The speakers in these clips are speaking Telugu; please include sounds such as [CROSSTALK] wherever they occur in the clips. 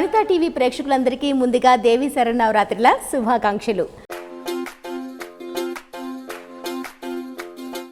వనితా టీవీ ప్రేక్షకులందరికీ ముందుగా దేవి శరణవరాత్రుల శుభాకాంక్షలు.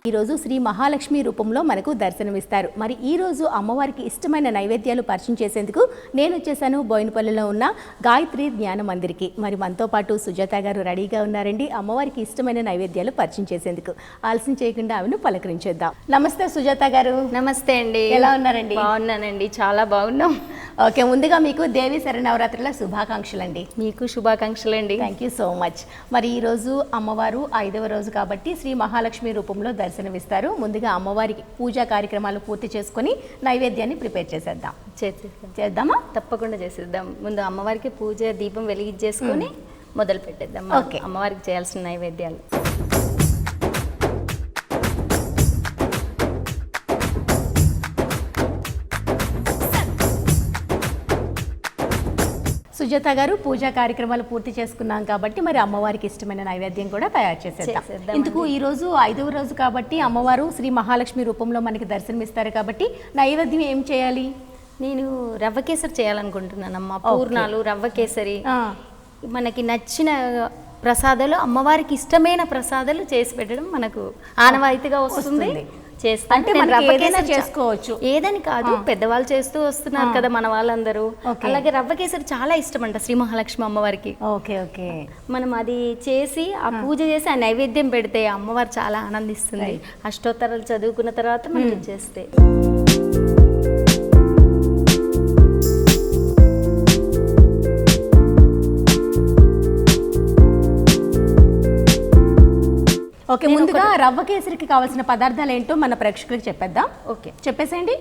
ఈరోజు శ్రీ మహాలక్ష్మి రూపంలో మనకు దర్శనమిస్తారు. మరి ఈ రోజు అమ్మవారికి ఇష్టమైన నైవేద్యాలు పరిచయం చేసేందుకు నేను వచ్చేసాను. బోయినపల్లిలో ఉన్న గాయత్రి జ్ఞాన మందిర్కి. మరి మనతో పాటు సుజాత గారు రెడీగా ఉన్నారండి. అమ్మవారికి ఇష్టమైన నైవేద్యాలు పరిచయం చేసేందుకు. ఆలస్యం చేయకుండా ఆమెను పలకరించేద్దాం. నమస్తే సుజాత గారు. నమస్తే అండి. ఎలా ఉన్నారండి? బాగున్నానండి. చాలా బాగున్నాం. ఓకే ముందుగా మీకు దేవి శరణవరాత్రుల శుభాకాంక్షలు అండి మీకు శుభాకాంక్షలు అండి థ్యాంక్ యూ సో మచ్ మరి ఈరోజు అమ్మవారు ఐదవ రోజు కాబట్టి శ్రీ మహాలక్ష్మి రూపంలో దర్శనమిస్తారు. ముందుగా అమ్మవారికి పూజా కార్యక్రమాలు పూర్తి చేసుకొని నైవేద్యాన్ని ప్రిపేర్ చేసేద్దాం. చేసేద్దాం. చేద్దామా? తప్పకుండా చేసేద్దాం. ముందు అమ్మవారికి పూజ దీపం వెలిగించేసుకొని మొదలు పెట్టేద్దాం ఓకే. అమ్మవారికి చేయాల్సిన నైవేద్యాలు. సుజాత గారు పూజా కార్యక్రమాలు పూర్తి చేసుకున్నాం కాబట్టి మరి అమ్మవారికి ఇష్టమైన నైవేద్యం కూడా తయారు చేసేద్దాం. ఇందుకు ఈ రోజు ఐదవ రోజు కాబట్టి అమ్మవారు శ్రీ మహాలక్ష్మి రూపంలో మనకి దర్శనమిస్తారు కాబట్టి నైవేద్యం ఏం చేయాలి? నేను రవ్వ కేసరి చేయాలనుకుంటున్నానమ్మా. పూర్ణాలు రవ్వ కేసరి. మనకి నచ్చిన ప్రసాదాలు అమ్మవారికి ఇష్టమైన ప్రసాదాలు చేసి పెట్టడం మనకు ఆనవాయితీగా వస్తుంది. చేస్తాను చేసుకోవచ్చు. ఏదని కాదు పెద్దవాళ్ళు చేస్తూ వస్తున్నారు కదా మన వాళ్ళందరూ. అలాగే రవ్వ కేసరి చాలా ఇష్టం అంట శ్రీ మహాలక్ష్మి అమ్మవారికి. Okay okay. మనం అది చేసి ఆ పూజ చేసి ఆ నైవేద్యం పెడితే అమ్మవారు చాలా ఆనందిస్తుంది. అష్టోత్తరాలు చదువుకున్న తర్వాత మనం చేస్తే. ఓకే ముందుగా రవ్వ కేసరికి కావాల్సిన పదార్థాలు ఏంటో మన ప్రేక్షకులకు చెప్పేద్దాం. ఓకే. చెప్పేసేయండి.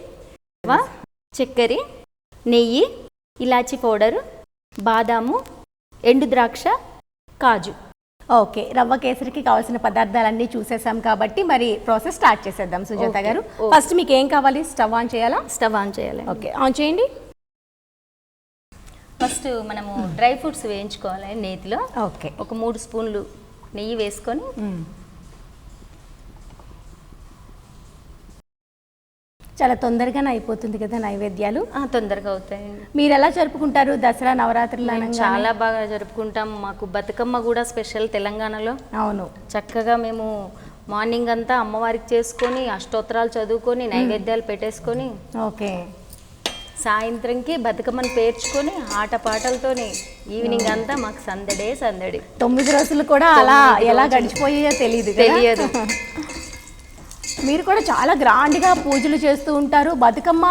రవ్వ, చక్కెర నెయ్యి ఇలాచి పౌడరు బాదాము ఎండు ద్రాక్ష కాజు. ఓకే రవ్వ కేసరికి కావాల్సిన పదార్థాలన్నీ చూసేసాం కాబట్టి మరి ప్రాసెస్ స్టార్ట్ చేసేద్దాం సుజాత గారు. ఫస్ట్ మీకు ఏం కావాలి? స్టవ్ ఆన్ చేయాలా? స్టవ్ ఆన్ చేయాలి. ఓకే ఆన్ చేయండి. ఫస్ట్ మనము డ్రై ఫ్రూట్స్ వేయించుకోవాలి నేతిలో. ఓకే. ఒక మూడు స్పూన్లు నెయ్యి వేసుకొని చాలా తొందరగానే అయిపోతుంది కదా నైవేద్యాలు? తొందరగా అవుతాయి. మీరు ఎలా జరుపుకుంటారు దసరా నవరాత్రులు? చాలా బాగా జరుపుకుంటాం. మాకు బతుకమ్మ కూడా స్పెషల్ తెలంగాణలో. అవును. చక్కగా మేము మార్నింగ్ అంతా అమ్మవారికి చేసుకొని అష్టోత్తరాలు చదువుకొని నైవేద్యాలు పెట్టేసుకొని ఓకే. సాయంత్రంకి బతుకమ్మను పేర్చుకొని ఆటపాటలతోని ఈవినింగ్ అంతా మాకు సందడే సందడి. తొమ్మిది రోజులు కూడా అలా ఎలా. గడిచిపోయాయో తెలియదు? తెలియదు. [LAUGHS] మీరు కూడా చాలా గ్రాండ్గా పూజలు చేస్తూ ఉంటారు. బతుకమ్మ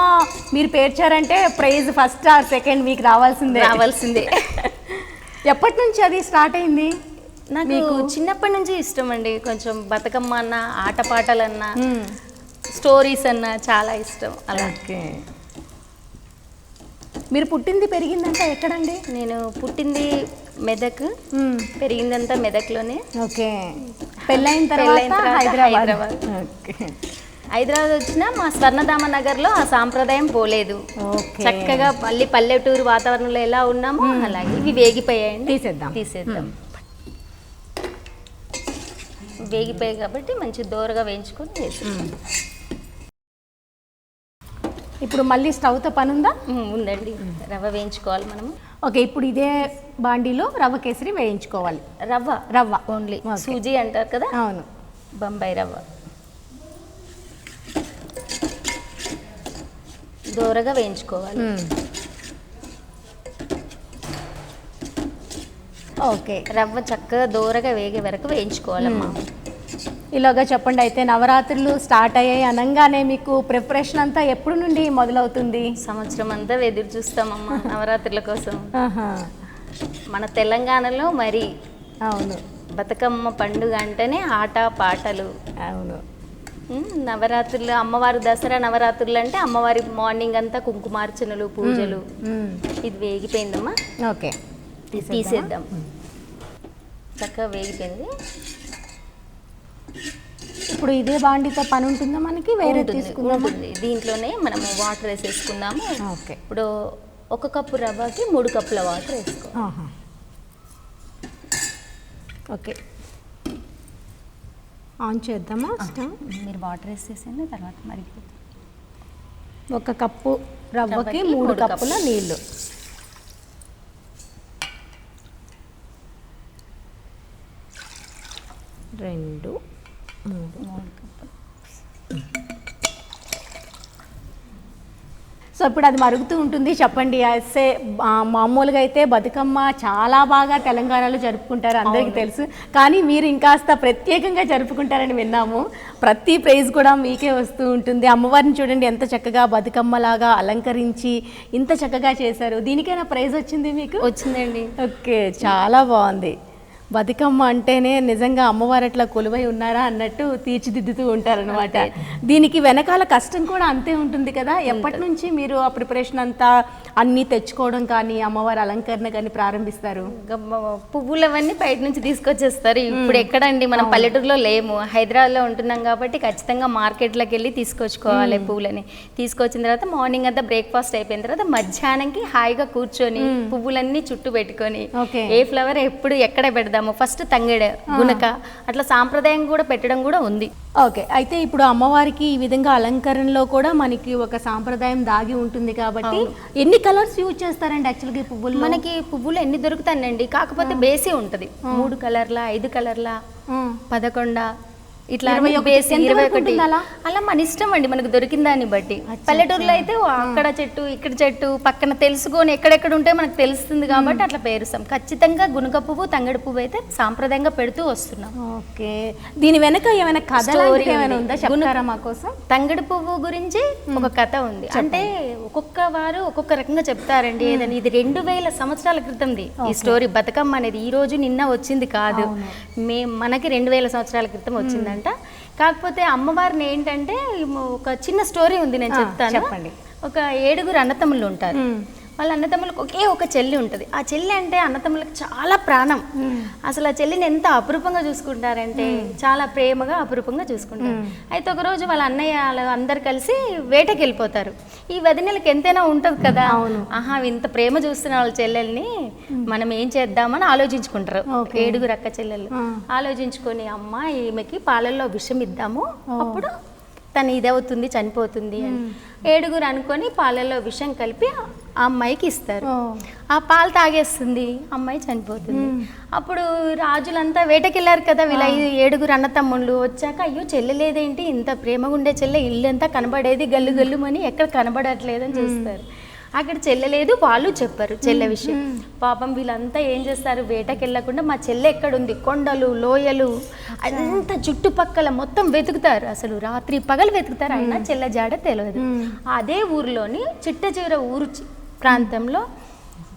మీరు పేర్చారంటే ప్రైజ్ ఫస్ట్ ఆర్ సెకండ్ మీకు రావాల్సిందే. రావాల్సిందే. [LAUGHS] ఎప్పటి నుంచి అది స్టార్ట్ అయింది? నాకు చిన్నప్పటి నుంచి ఇష్టం అండి. కొంచెం బతుకమ్మ అన్న ఆటపాటలన్నా స్టోరీస్ అన్నా చాలా ఇష్టం అలా. ఓకే. మీరు పుట్టింది పెరిగిందంతా ఎక్కడండి? నేను పుట్టింది మెదక్ పెరిగిందంతా మెదక్లోనే. ఓకే. పెళ్ళైన తర్వాత హైదరాబాద్. హైదరాబాద్. వచ్చిన మా స్వర్ణధామ నగర్లో ఆ సాంప్రదాయం పోలేదు. చక్కగా మళ్ళీ పల్లెటూరు వాతావరణంలో ఎలా ఉన్నామో అలాగే ఇవి వేగిపోయాయండి. తీసేద్దాం. తీసేద్దాం. వేగిపోయాయి కాబట్టి మంచి దోరగా వేయించుకొని. ఇప్పుడు మళ్ళీ స్టవ్తో పని ఉందా ఉందండి. రవ్వ వేయించుకోవాలి మనము. ఓకే ఇప్పుడు ఇదే బాండీలో రవ్వ కేసరి వేయించుకోవాలి. రవ్వ? రవ్వ. ఓన్లీ. సూజీ అంటారు కదా? అవును. బొంబాయి రవ్వ. దోరగా వేయించుకోవాలి. ఓకే. రవ్వ చక్కగా దోరగా వేగే వరకు వేయించుకోవాలమ్మా. ఇలాగా చెప్పండి. అయితే నవరాత్రులు స్టార్ట్ అయ్యాయి అనగానే మీకు ప్రిపరేషన్ అంతా ఎప్పుడు నుండి మొదలవుతుంది? సంవత్సరం అంతా ఎదురు చూస్తామమ్మా నవరాత్రుల కోసం. మన తెలంగాణలో మరి అవును. బతుకమ్మ పండుగ అంటేనే ఆట పాటలు. అవును. నవరాత్రులు అమ్మవారి దసరా నవరాత్రులు అంటే అమ్మవారి మార్నింగ్ అంతా కుంకుమార్చనలు పూజలు. ఇది వేగిపోయిందమ్మా. ఓకే. తీసేద్దాం. చక్కగా వేగిపోయింది. ఇప్పుడు ఇదే బాండితో పని ఉంటుందా మనకి? వేరే తీసుకుంటుంది దీంట్లోనే మనము వాటర్ వేసేసుకుందాము. ఓకే. ఇప్పుడు ఒక కప్పు రవ్వకి మూడు కప్పుల వాటర్ వేసుకో. ఓకే. ఆన్ చేద్దామా మీరు వాటర్ వేసేసింది తర్వాత మరి ఒక కప్పు రవ్వకి మూడు కప్పుల నీళ్ళు. రెండు ఇప్పుడు అది మరుగుతూ ఉంటుంది. చెప్పండి అసే ఆ, మామూలుగా అయితే బతుకమ్మ చాలా బాగా తెలంగాణలో జరుపుకుంటారు అందరికీ తెలుసు. కానీ మీరు ఇంకాస్త ప్రత్యేకంగా జరుపుకుంటారని విన్నాము. ప్రతి ప్రైజ్ కూడా మీకే వస్తూ ఉంటుంది. అమ్మవారిని చూడండి ఎంత చక్కగా బతుకమ్మలాగా అలంకరించి ఇంత చక్కగా చేశారు. దీనికైనా ప్రైజ్ వచ్చింది మీకు? వచ్చిందండి. ఓకే చాలా బాగుంది. బతుకమ్మ అంటేనే నిజంగా అమ్మవారు అట్లా కొలువై ఉన్నారా అన్నట్టు తీర్చిదిద్దుతూ ఉంటారనమాట దీనికి వెనకాల కష్టం కూడా అంతే ఉంటుంది కదా. ఎప్పటి నుంచి మీరు ఆ ప్రిపరేషన్ అంతా అన్నీ తెచ్చుకోవడం కానీ అమ్మవారి అలంకరణ కానీ ప్రారంభిస్తారు? గమ్మ- పువ్వులు అవన్నీ బయట నుంచి తీసుకొచ్చేస్తారు. ఇప్పుడు ఎక్కడండి? మనం పల్లెటూరులో లేము. హైదరాబాద్లో ఉంటున్నాం కాబట్టి ఖచ్చితంగా మార్కెట్లోకి వెళ్ళి తీసుకొచ్చుకోవాలి పువ్వులని. తీసుకొచ్చిన తర్వాత మార్నింగ్ అంతా బ్రేక్ఫాస్ట్ అయిపోయిన తర్వాత మధ్యాహ్నంకి హాయిగా కూర్చొని పువ్వులన్నీ చుట్టూ పెట్టుకొని ఏ ఫ్లవర్ ఎప్పుడు ఎక్కడ పెడదాము? ఫస్ట్ తంగెడ గునక అట్లా సాంప్రదాయం కూడా పెట్టడం కూడా ఉంది. ఓకే. అయితే ఇప్పుడు అమ్మవారికి ఈ విధంగా అలంకరణలో కూడా మనకి ఒక సాంప్రదాయం దాగి ఉంటుంది కాబట్టి ఎన్ని కలర్స్ యూజ్ చేస్తారండి యాక్చువల్గా ఈ పువ్వుల్లో? మనకి పువ్వులు ఎన్ని దొరుకుతాయండి కాకపోతే బేసే ఉంటది. మూడు కలర్ల ఐదు కలర్ల. పదకొండ ఇట్లా ఇరవై ఒకటి. అలా? మన ఇష్టం అండి మనకు దొరికిన దాన్ని బట్టి పల్లెటూరులో అయితే అక్కడ చెట్టు ఇక్కడ చెట్టు పక్కన తెలుసుకొని ఎక్కడెక్కడ ఉంటే మనకు తెలుస్తుంది కాబట్టి అట్లా పేరుస్తాం. ఖచ్చితంగా గునుక పువ్వు తంగడి పువ్వు అయితే సాంప్రదాయంగా పెడుతూ వస్తున్నాం. ఓకే. దీని వెనక ఏమైనా కథ ఏమైనా ఉంది. చెప్తారా మా కోసం తంగడి పువ్వు గురించి ఒక కథ ఉంది. అంటే ఒక్కొక్క వారు ఒక్కొక్క రకంగా చెప్తారండి. ఏదని ఇది రెండు వేల సంవత్సరాల క్రితంది. ఈ స్టోరీ బతుకమ్మ అనేది ఈ రోజు నిన్న వచ్చింది కాదు. మే మనకి రెండు వేల సంవత్సరాల క్రితం వచ్చిందంట కాకపోతే అమ్మవారిని ఏంటంటే ఒక చిన్న స్టోరీ ఉంది నేను చెప్తాను. చెప్పండి. ఒక ఏడుగురు అన్నతమ్ముళ్ళు ఉంటారు. వాళ్ళ అన్నతమ్ములకు ఒకే ఒక చెల్లి ఉంటుంది. ఆ చెల్లి అంటే అన్నతమ్ములకు చాలా ప్రాణం. అసలు ఆ చెల్లిని ఎంత అపురూపంగా చూసుకుంటారంటే చాలా ప్రేమగా అపురూపంగా చూసుకుంటారు. అయితే ఒక రోజు వాళ్ళ అన్నయ్య వాళ్ళ అందరు కలిసి వేటకి వెళ్ళిపోతారు. ఈ వదినలకు ఎంతైనా ఉంటుంది కదా. ఆహా ఇంత ప్రేమ చూస్తున్న వాళ్ళ చెల్లెల్ని మనం ఏం చేద్దామని ఆలోచించుకుంటారు. ఏడుగురు అక్క చెల్లెళ్ళు. ఆలోచించుకొని అమ్మ ఈమెకి పాలల్లో విషం ఇద్దాము. అప్పుడు తను ఇదవుతుంది చనిపోతుంది అని. ఏడుగురు అనుకొని పాలల్లో విషం కలిపి ఆ అమ్మాయికి ఇస్తారు. ఆ పాలు తాగేస్తుంది అమ్మాయి చనిపోతుంది. అప్పుడు రాజులంతా వేటకెళ్ళారు కదా వీళ్ళ ఏడుగురు అన్న తమ్ముళ్ళు వచ్చాక అయ్యో చెల్లె లేదేంటి? ఇంత ప్రేమగా ఉండే చెల్లె ఇల్లు అంతా కనబడేది గల్లు గల్లుమని ఎక్కడ కనబడట్లేదని చూస్తారు. అక్కడ చెల్లె లేదు వాళ్ళు చెప్పారు చెల్లె విషయం. పాపం వీళ్ళంతా ఏం చేస్తారు? వేటకి వెళ్ళకుండా మా చెల్లె ఎక్కడుంది? కొండలు లోయలు అంత చుట్టుపక్కల మొత్తం వెతుకుతారు. అసలు రాత్రి పగలు వెతుకుతారు అయినా చెల్లె జాడ తెలియదు అదే ఊరిలోని చిట్ట చివర ఊరు ప్రాంతంలో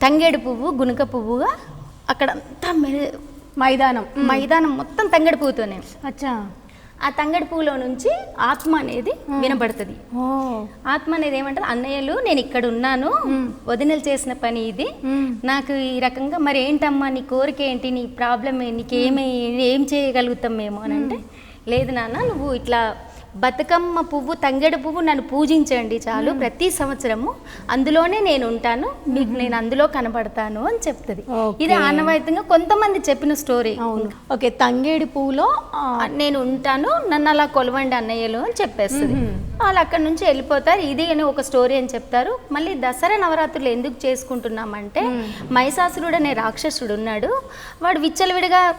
తంగేడు పువ్వు గునుక పువ్వుగా అక్కడంతా మె- మైదానం మైదానం మొత్తం తంగేడు పువ్వుతోనే. అచ్చా. ఆ తంగడి పువ్వులో నుంచి ఆత్మ అనేది వినబడుతుంది. ఆత్మ అనేది ఏమంటది? అన్నయ్యలు నేను ఇక్కడ ఉన్నాను వదినలు చేసిన పని ఇది. నాకు ఈ రకంగా మరి ఏంటమ్మా నీ కోరిక ఏంటి? నీ ప్రాబ్లం నీకేమి ఏం చేయగలుగుతాం మేము అని అంటే లేదు నాన్న నువ్వు ఇట్లా బతుకమ్మ పువ్వు తంగెడు పువ్వు నన్ను పూజించండి చాలు ప్రతి సంవత్సరము. అందులోనే నేను ఉంటాను. మీకు నేను అందులో కనబడతాను అని చెప్తుంది. ఇది ఆనవాయితంగా కొంతమంది చెప్పిన స్టోరీ. ఓకే తంగేడి పువ్వులో నేను ఉంటాను నన్ను అలా కొలవండి అన్నయ్యలు అని చెప్పేస్తుంది. వాళ్ళు అక్కడ నుంచి వెళ్ళిపోతారు. ఇది అని ఒక స్టోరీ అని చెప్తారు. మళ్ళీ దసరా నవరాత్రులు ఎందుకు చేసుకుంటున్నామంటే మహిషాసురుడు అనే రాక్షసుడు ఉన్నాడు. వాడు విచ్చలవిడిగా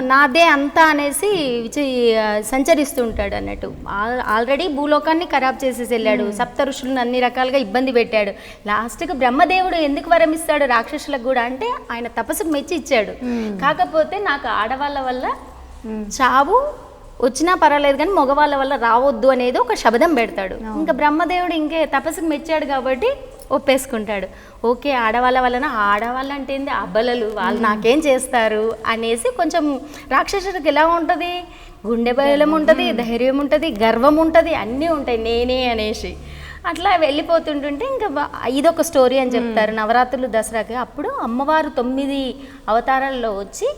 నాదే అంతా అనేసి సంచరిస్తూ ఉంటాడు అన్నట్టు. ఆల్- ఆల్రెడీ భూలోకాన్ని ఖరాబ్ చేసేసి వెళ్ళాడు. సప్త ఋషులను అన్ని రకాలుగా ఇబ్బంది పెట్టాడు. లాస్ట్కి బ్రహ్మదేవుడు ఎందుకు వరం ఇస్తాడు రాక్షసులకు కూడా అంటే ఆయన తపస్సుకు మెచ్చి ఇచ్చాడు. కాకపోతే నాకు ఆడవాళ్ళ వల్ల చావు వచ్చినా పర్వాలేదు కానీ మగవాళ్ళ వల్ల రావద్దు అనేది ఒక శబ్దం పెడతాడు. ఇంకా బ్రహ్మదేవుడు ఇంకే తపస్సుకు మెచ్చాడు కాబట్టి ఒప్పేసుకుంటాడు. ఓకే ఆడవాళ్ళ వలన ఆడవాళ్ళు అంటే ఏంది? అబ్బలలు వాళ్ళు నాకేం చేస్తారు? అనేసి కొంచెం రాక్షసుడికి ఎలా ఉంటుంది? గుండె బలం ఉంటుంది ధైర్యం ఉంటుంది గర్వం ఉంటుంది అన్నీ ఉంటాయి నేనే అనేసి. అట్లా వెళ్ళిపోతుంటుంటే ఇంకా ఇదొక స్టోరీ అని చెప్తారు నవరాత్రులు దసరాకి. అప్పుడు అమ్మవారు తొమ్మిది అవతారాల్లో వచ్చి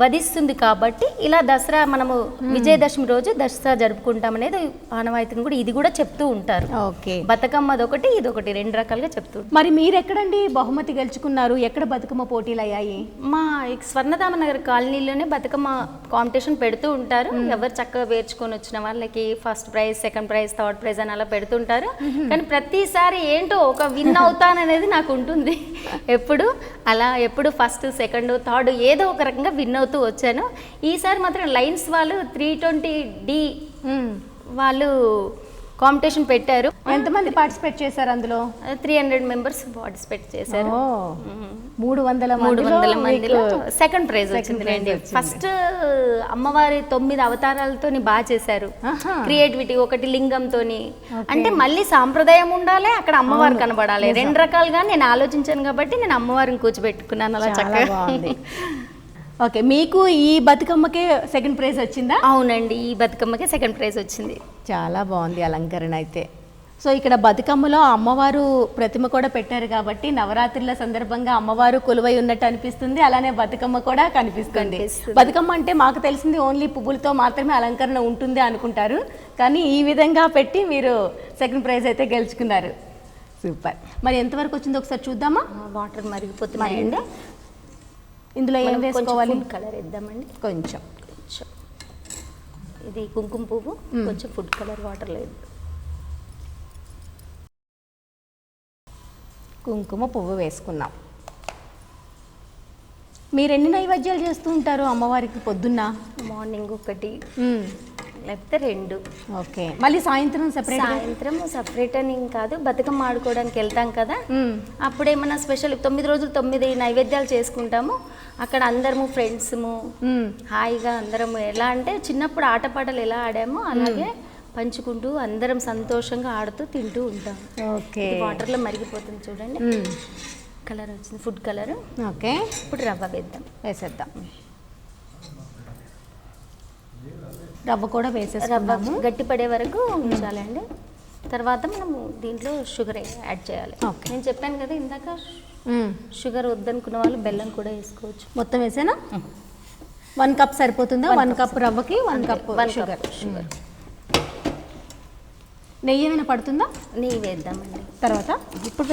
వధిస్తుంది కాబట్టి ఇలా దసరా మనము విజయదశమి రోజు దసరా జరుపుకుంటాం అనేది ఆనవాయితీని కూడా ఇది కూడా చెప్తూ ఉంటారు. ఓకే. బతుకమ్మది ఒకటి ఇదొకటి రెండు రకాలుగా చెప్తూ. మరి మీరు ఎక్కడండి బహుమతి గెలుచుకున్నారు? ఎక్కడ బతుకమ్మ పోటీలు అయ్యాయి? మా స్వర్ణధామ నగర్ కాలనీలోనే బతుకమ్మ కాంపిటీషన్ పెడుతూ ఉంటారు. ఎవరు చక్కగా వేర్చుకొని వచ్చిన వాళ్ళకి first prize second prize third prize అని అలా పెడుతుంటారు. కానీ ప్రతిసారి ఏంటో ఒక విన్ అవుతాననేది నాకు ఉంటుంది. [LAUGHS] ఎప్పుడు అలా ఎప్పుడు ఫస్ట్ సెకండ్ థర్డ్ ఏదో ఒక రకంగా విన్ అవుతూ వచ్చాను. ఈసారి మాత్రం లైన్స్ వాళ్ళు త్రీ ట్వంటీ డి. వాళ్ళు కాంపిటీషన్ పెట్టారు. ఎంతమంది పార్టిసిపేట్ చేశారు అందులో? త్రీ హండ్రెడ్ మెంబర్స్ పార్టిసిపేట్ చేశారు. మూడు వందల మూడు వందల మందిలో సెకండ్ ప్రైజ్ వచ్చింది. ఫస్ట్ అమ్మవారి తొమ్మిది అవతారాలతో బాగా చేశారు. క్రియేటివిటీ ఒకటి లింగంతోని. అంటే మళ్ళీ సాంప్రదాయం ఉండాలి అక్కడ అమ్మవారు కనబడాలి. రెండు రకాలుగా నేను ఆలోచించాను కాబట్టి నేను అమ్మవారిని కూర్చోబెట్టుకున్నాను అలా చక్కగా. [LAUGHS] ఓకే మీకు ఈ బతుకమ్మకే సెకండ్ ప్రైజ్ వచ్చిందా? అవునండి ఈ బతుకమ్మకి సెకండ్ ప్రైజ్ వచ్చింది. చాలా బాగుంది అలంకరణ అయితే. సో ఇక్కడ బతుకమ్మలో అమ్మవారు ప్రతిమ కూడా పెట్టారు కాబట్టి నవరాత్రుల సందర్భంగా అమ్మవారు కొలువై ఉన్నట్టు అనిపిస్తుంది అలానే బతుకమ్మ కూడా కనిపిస్తుంది. బతుకమ్మ అంటే మాకు తెలిసింది ఓన్లీ పువ్వులతో మాత్రమే అలంకరణ ఉంటుంది అనుకుంటారు కానీ ఈ విధంగా పెట్టి మీరు సెకండ్ ప్రైజ్ అయితే గెలుచుకున్నారు. సూపర్. మరి ఎంతవరకు వచ్చిందో ఒకసారి చూద్దామా? వాటర్ మరిగిపోతున్నాయండి. ఇందులో ఏం వేసుకోవాలి? కలర్ ఇద్దామండి కొంచెం. కొంచెం. ఇది కుంకుమ పువ్వు కొంచెం ఫుడ్ కలర్ వాటర్ లేదు కుంకుమ పువ్వు వేసుకున్నాం మీరు ఎన్ని నైవేద్యాలు చేస్తూ ఉంటారు అమ్మవారికి పొద్దున్న? మార్నింగ్ ఒకటి. లేకపోతే రెండు. ఓకే. మళ్ళీ సాయంత్రం సెపరేట్ సాయంత్రం సపరేట్ అని ఏం కాదు. బతుకమ్మ ఆడుకోవడానికి వెళ్తాం కదా. అప్పుడు ఏమన్నా స్పెషల్ తొమ్మిది రోజులు తొమ్మిది నైవేద్యాలు చేసుకుంటాము. అక్కడ అందరము ఫ్రెండ్స్ము హాయిగా అందరం ఎలా అంటే చిన్నప్పుడు ఆటపాటలు ఎలా ఆడామో అలాగే పంచుకుంటూ అందరం సంతోషంగా ఆడుతూ తింటూ ఉంటాం ఓకే. వాటర్లో మరిగిపోతుంది చూడండి. కలర్ వచ్చింది. Food colour okay. ఇప్పుడు రవ్వ వేద్దాం. వేసేద్దాం. రవ్వ కూడా రవ్వ వేసేసుకున్నాము. గట్టి పడే వరకు ఉంచాలండి. తర్వాత మనము దీంట్లో షుగర్ యాడ్ చేయాలి. నేను చెప్పాను కదా ఇందాక. షుగర్ వద్దనుకున్న వాళ్ళు బెల్లం కూడా వేసుకోవచ్చు. మొత్తం వేసేనా? వన్ కప్ సరిపోతుందా? One cup. రవ్వకి one cup one sugar. Sugar. నెయ్యి ఏమైనా పడుతుందా? నెయ్యి వేద్దామండి. తర్వాత? ఇప్పుడు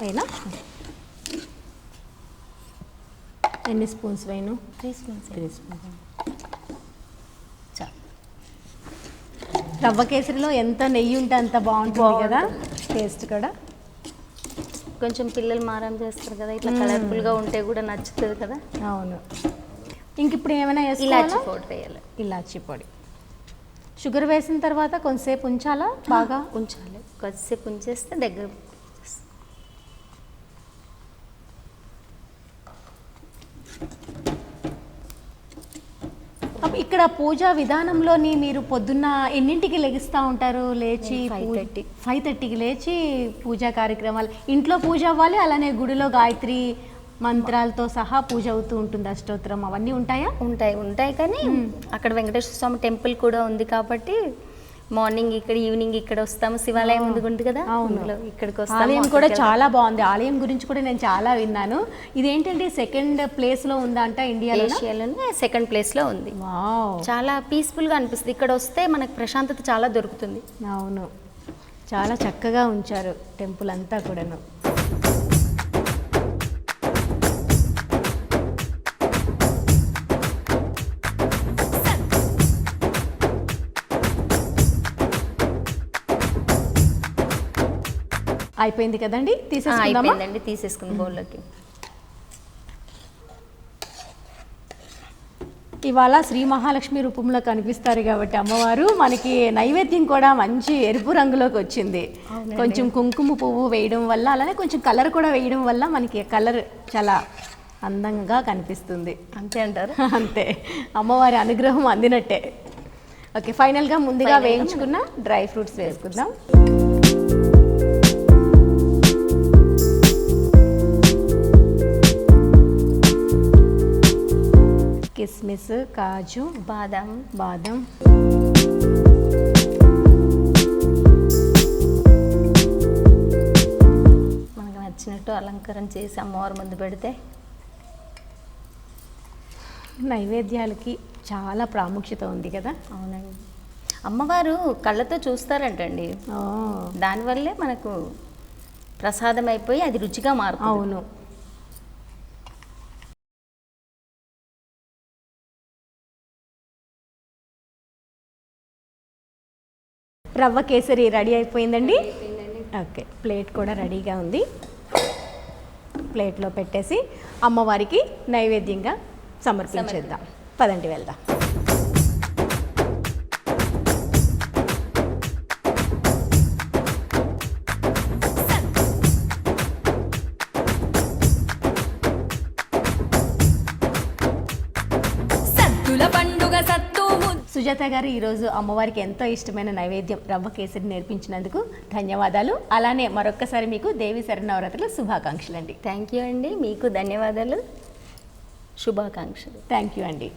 అయినా? ఎన్ని స్పూన్స్ వేయను? Three spoons. Three spoons. రవ్వ కేసరిలో ఎంత నెయ్యి ఉంటే అంత బాగుంటుంది కదా? టేస్ట్ కూడా. కొంచెం పిల్లలు మారం చేస్తారు కదా ఇట్లా కలర్ఫుల్గా ఉంటే కూడా నచ్చుతుంది కదా? అవును. ఇంక ఇప్పుడు ఏమైనా ఇలాచి పౌడర్ వేయాలి. ఇలాచి పొడి. షుగర్ వేసిన తర్వాత కొంతసేపు ఉంచాలా? బాగా? ఉంచాలి. కొద్దిసేపు ఉంచేస్తే దగ్గర ఇక్కడ పూజా విధానంలోని మీరు పొద్దున్న ఎన్నింటికి లెగిస్తూ ఉంటారు? లేచి నేను 5:30. ఫైవ్ థర్టీకి లేచి పూజా కార్యక్రమాలు. ఇంట్లో పూజ అవ్వాలి అలానే గుడిలో గాయత్రి మంత్రాలతో సహా పూజ అవుతూ ఉంటుంది అష్టోత్తరం. అవన్నీ ఉంటాయా? ఉంటాయి ఉంటాయి కానీ అక్కడ వెంకటేశ్వర స్వామి టెంపుల్ కూడా ఉంది కాబట్టి మార్నింగ్ ఇక్కడ ఈవినింగ్ ఇక్కడ వస్తాము. శివాలయం ఉంది ఉంది కదా? అవును. ఇక్కడికి ఆలయం కూడా చాలా బాగుంది. ఆలయం గురించి కూడా నేను చాలా విన్నాను. ఇదేంటంటే సెకండ్ ప్లేస్లో ఉందా అంట ఇండియాలో ఏషియాలోనే సెకండ్ ప్లేస్లో ఉంది. వావ్. చాలా పీస్ఫుల్గా అనిపిస్తుంది. ఇక్కడ వస్తే మనకు ప్రశాంతత చాలా దొరుకుతుంది. అవును. చాలా చక్కగా ఉంచారు టెంపుల్ అంతా కూడాను. అయిపోయింది కదండి? ఆ, తీసేసుకుందామా? అయిపోయిందండి తీసేసుకుని బౌల్లోకి. ఇవాళ శ్రీ మహాలక్ష్మి రూపంలో కనిపిస్తారు కాబట్టి అమ్మవారు. మనకి నైవేద్యం కూడా మంచి ఎరుపు రంగులోకి వచ్చింది. కొంచెం కుంకుమ పువ్వు వేయడం వల్ల అలానే కొంచెం కలర్ కూడా వేయడం వల్ల మనకి కలర్ చాలా అందంగా కనిపిస్తుంది. అంతే అంటారు. [LAUGHS] అంతే. అమ్మవారి అనుగ్రహం అందినట్టే. ఓకే ఫైనల్గా ముందుగా వేయించుకున్న డ్రై ఫ్రూట్స్ వేసుకుందాం. కిస్మిస్ కాజు బాదం బాదం. మనకు నచ్చినట్టు అలంకరణ చేసి అమ్మవారి ముందు పెడితే నైవేద్యాలకి చాలా ప్రాముఖ్యత ఉంది కదా? అవునండి. అమ్మవారు కళ్ళతో చూస్తారంటండి. దానివల్లే మనకు ప్రసాదం అయిపోయి అది రుచిగా మారుతుంది. అవును. రవ్వ కేసరి రెడీ అయిపోయిందండి? ఓకే ప్లేట్ కూడా రెడీగా ఉంది. ప్లేట్లో పెట్టేసి అమ్మవారికి నైవేద్యంగా సమర్పించేద్దాం. పదండి వెళ్దాం. సత్తు ముద్దు సుజాత గారు ఈరోజు అమ్మవారికి ఎంతో ఇష్టమైన నైవేద్యం రవ్వ కేసరి నేర్పించినందుకు ధన్యవాదాలు. అలానే మరొక్కసారి మీకు దేవి శరణవరాత్రుల శుభాకాంక్షలు అండి థ్యాంక్ యూ అండి. మీకు ధన్యవాదాలు. శుభాకాంక్షలు. థ్యాంక్ యూ అండి.